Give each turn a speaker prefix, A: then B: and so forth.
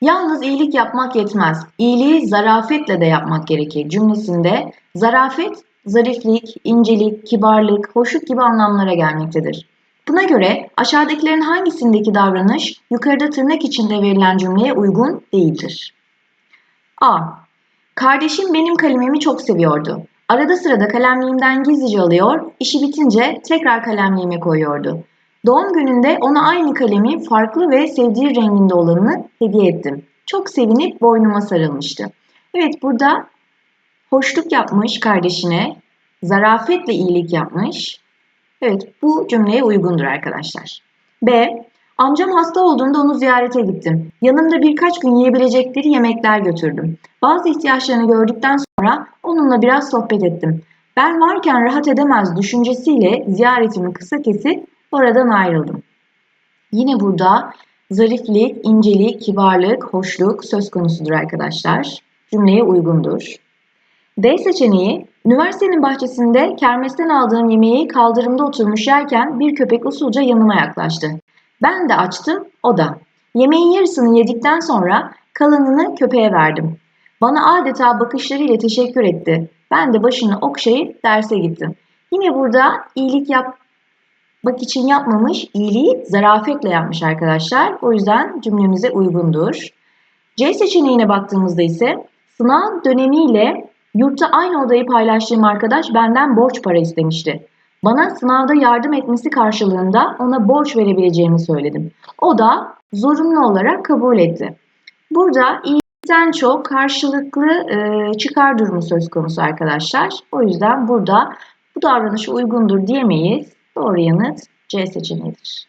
A: Yalnız iyilik yapmak yetmez. İyiliği zarafetle de yapmak gerekir cümlesinde zarafet, zariflik, incelik, kibarlık, hoşluk gibi anlamlara gelmektedir. Buna göre aşağıdakilerin hangisindeki davranış yukarıda tırnak içinde verilen cümleye uygun değildir? A. Kardeşim benim kalemimi çok seviyordu. Arada sırada kalemliğimden gizlice alıyor, işi bitince tekrar kalemliğime koyuyordu. Doğum gününde ona aynı kalemi farklı ve sevdiği renginde olanını hediye ettim. Çok sevinip boynuma sarılmıştı. Evet burada hoşluk yapmış kardeşine, zarafetle iyilik yapmış. Evet bu cümleye uygundur arkadaşlar. B. Amcam hasta olduğunda onu ziyarete gittim. Yanımda birkaç gün yiyebilecekleri yemekler götürdüm. Bazı ihtiyaçlarını gördükten sonra onunla biraz sohbet ettim. Ben varken rahat edemez düşüncesiyle ziyaretimi kısa kesip oradan ayrıldım. Yine burada zariflik, incelik, kibarlık, hoşluk söz konusudur arkadaşlar. Cümleye uygundur. D seçeneği, üniversitenin bahçesinde kermesten aldığım yemeği kaldırımda oturmuş yerken bir köpek usulca yanıma yaklaştı. Ben de açtım, o da. Yemeğin yarısını yedikten sonra kalanını köpeğe verdim. Bana adeta bakışlarıyla teşekkür etti. Ben de başını okşayıp derse gittim. Yine burada iyilik yapmak için yapmamış, iyiliği zarafetle yapmış arkadaşlar. O yüzden cümlemize uygundur. C seçeneğine baktığımızda ise sınav dönemiyle yurtta aynı odayı paylaştığım arkadaş benden borç para istemişti. Bana sınavda yardım etmesi karşılığında ona borç verebileceğimi söyledim. O da zorunlu olarak kabul etti. Burada iyilikten çok karşılıklı e, çıkar durumu söz konusu arkadaşlar. O yüzden burada bu davranış uygundur diyemeyiz. Doğru yanıt C seçeneğidir.